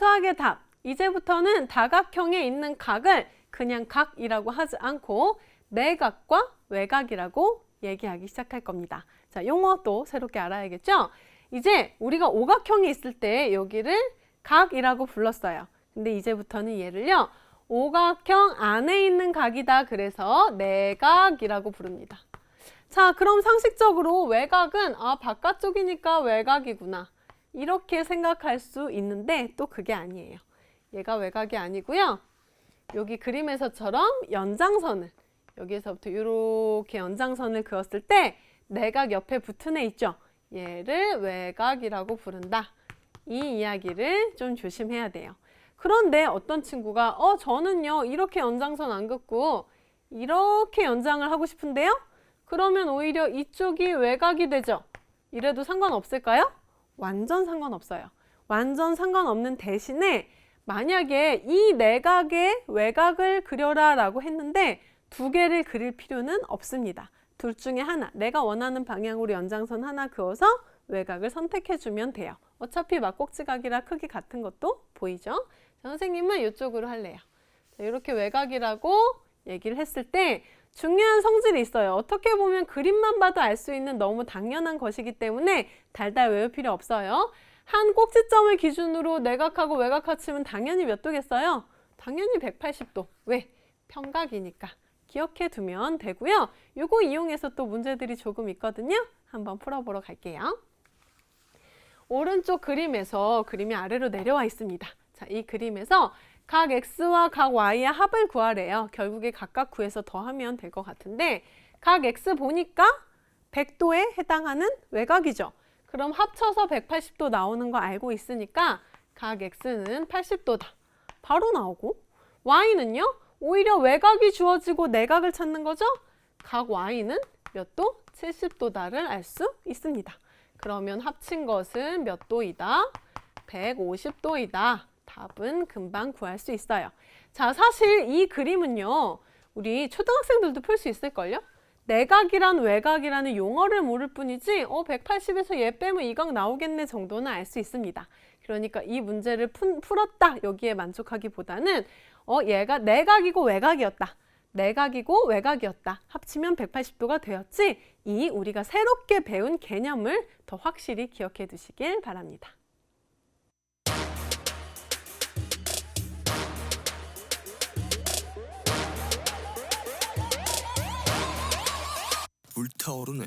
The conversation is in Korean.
수학의 답. 이제부터는 다각형에 있는 각을 그냥 각이라고 하지 않고 내각과 외각이라고 얘기하기 시작할 겁니다. 자, 용어도 새롭게 알아야겠죠? 이제 우리가 오각형이 있을 때 여기를 각이라고 불렀어요. 근데 이제부터는 얘를요. 오각형 안에 있는 각이다. 그래서 내각이라고 부릅니다. 자, 그럼 상식적으로 외곽은 아, 바깥쪽이니까 외곽이구나. 이렇게 생각할 수 있는데 또 그게 아니에요. 얘가 외곽이 아니고요. 여기 그림에서처럼 연장선을 여기에서부터 이렇게 연장선을 그었을 때 내각 옆에 붙은 애 있죠. 얘를 외곽이라고 부른다. 이 이야기를 좀 조심해야 돼요. 그런데 어떤 친구가 어 저는요 이렇게 연장선 안 긋고 이렇게 연장을 하고 싶은데요. 그러면 오히려 이쪽이 외곽이 되죠. 이래도 상관없을까요? 완전 상관없어요. 완전 상관없는 대신에 만약에 이 내각의 외곽을 그려라 라고 했는데 두 개를 그릴 필요는 없습니다. 둘 중에 하나, 내가 원하는 방향으로 연장선 하나 그어서 외곽을 선택해 주면 돼요. 어차피 막꼭지각이라 크기 같은 것도 보이죠? 자, 선생님은 이쪽으로 할래요. 자, 이렇게 외곽이라고 얘기를 했을 때 중요한 성질이 있어요. 어떻게 보면 그림만 봐도 알 수 있는 너무 당연한 것이기 때문에 달달 외울 필요 없어요. 한 꼭지점을 기준으로 내각하고 외곽 합치면 당연히 몇 도겠어요? 당연히 180도. 왜? 평각이니까. 기억해 두면 되고요. 이거 이용해서 또 문제들이 조금 있거든요. 한번 풀어보러 갈게요. 오른쪽 그림에서 그림이 아래로 내려와 있습니다. 자, 이 그림에서 각 x와 각 y의 합을 구하래요. 결국에 각각 구해서 더하면 될 것 같은데 각 x 보니까 100도에 해당하는 외곽이죠. 그럼 합쳐서 180도 나오는 거 알고 있으니까 각 x는 80도다. 바로 나오고 y는요? 오히려 외곽이 주어지고 내각을 찾는 거죠? 각 y는 몇 도? 70도다를 알 수 있습니다. 그러면 합친 것은 몇 도이다? 150도이다. 답은 금방 구할 수 있어요. 자, 사실 이 그림은요. 우리 초등학생들도 풀 수 있을걸요? 내각이란 외곽이라는 용어를 모를 뿐이지 어 180에서 얘 빼면 이각 나오겠네 정도는 알 수 있습니다. 그러니까 이 문제를 푼, 풀었다 여기에 만족하기보다는 어 얘가 내각이고 외곽이었다. 내각이고 외곽이었다. 합치면 180도가 되었지. 이 우리가 새롭게 배운 개념을 더 확실히 기억해 두시길 바랍니다. 불타오르네